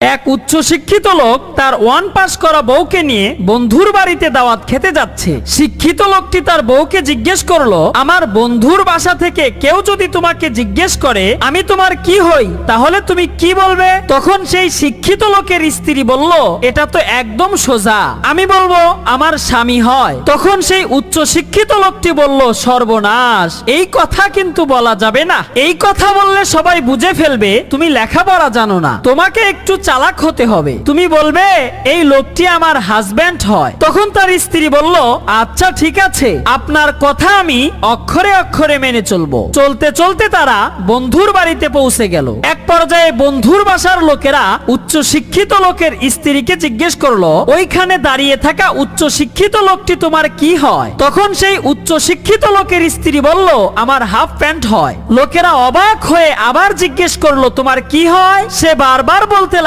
এক উচ্চ শিক্ষিত লোক তার ওয়ান পাস করা বউকে নিয়ে বন্ধুর বাড়িতে দাওয়াত খেতে যাচ্ছে। শিক্ষিত লোকটি তার বউকে জিজ্ঞেস করল, আমার বন্ধুর বাসা থেকে কেউ যদি তোমাকে জিজ্ঞেস করে, আমি তোমার কি হই? তাহলে তুমি কি বলবে? তখন সেই শিক্ষিত লোকের স্ত্রী বলল, এটা তো একদম সোজা। আমি বলব, আমার স্বামী হয়। তখন সেই উচ্চ শিক্ষিত লোকটি বলল, সর্বনাশ, এই কথা কিন্তু বলা যাবে না। এই কথা বললে সবাই বুঝে ফেলবে, তুমি লেখাপড়া জানো না। তোমাকে একটু চালাক হতে হবে। তুমি বলবে, এই লোকটি আমার হাজবেন্ড হয়। তখন তার স্ত্রী বলল আচ্ছা ঠিক আছে, আপনার কথা আমি অক্ষরে অক্ষরে মেনে চলবো। চলতে চলতে তারা বন্ধুর বাড়িতে পৌঁছে গেল। এক পর্যায়ে বন্ধুর বাসার লোকেরা উচ্চ শিক্ষিত লোকের স্ত্রীকে জিজ্ঞেস করল, ওইখানে দাঁড়িয়ে থাকা উচ্চ শিক্ষিত লোকটি তোমার কি হয়? তখন সেই উচ্চ শিক্ষিত লোকের স্ত্রী বলল, আমার হাফ প্যান্ট হয়। লোকেরা অবাক হয়ে আবার জিজ্ঞেস করল, তোমার কি হয়? সে বারবার বলতে